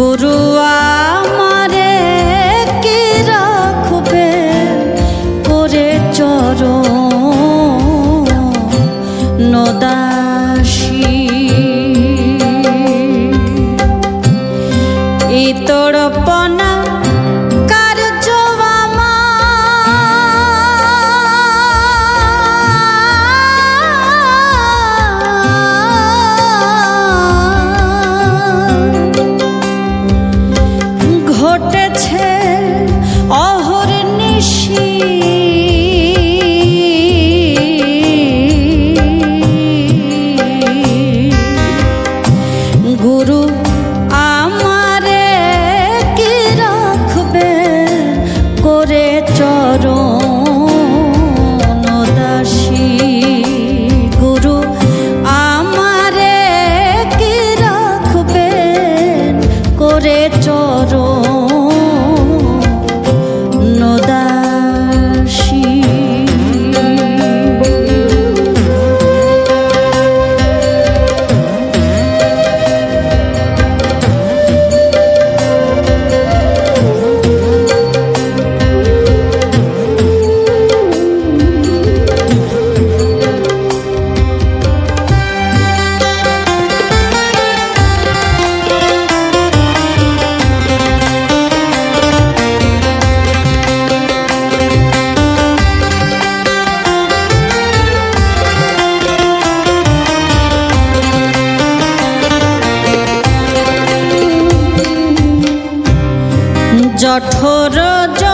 গুরু আমারে কি রাখবে করে চর নদাসী? ইতড়পনা গেছে জঠর যন্ত্রণা